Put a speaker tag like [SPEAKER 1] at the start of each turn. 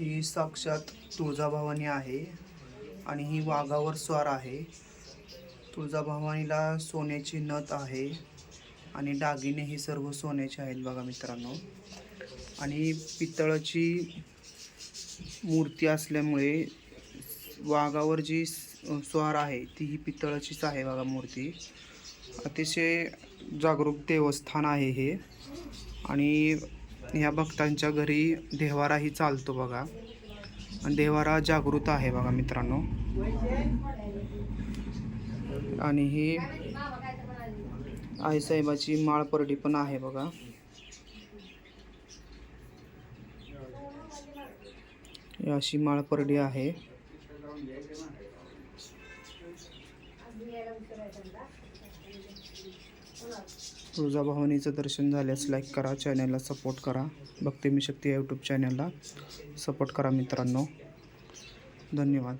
[SPEAKER 1] ही साक्षात तुळजाभवानी आहे आणि ही वाघावर स्वार आहे. तुळजाभवानीला सोन्याची नथ आहे आणि दागिने ही सर्व सोन्याचे आहेत बघा मित्रांनो. आणि पितळाची मूर्ती असल्यामुळे वाघावर जी स्वार आहे ती ही पितळाचीच आहे बघा मूर्ती. अतिशय जागरूक देवस्थान आहे हे. आणि ह्या भक्तांच्या घरी देवाराही चालतो बघा. आणि देवारा जागृत आहे बघा मित्रांनो. आणि ही आईसाहेबाची माळपरडी पण आहे बघा. अशी माळपरडी आहे. तुळजाभवानीचं दर्शन झाल्यास लाईक करा चॅनलला सपोर्ट करा. भक्ती मी शक्ती यूट्यूब चॅनलला सपोर्ट करा मित्रांनो. धन्यवाद.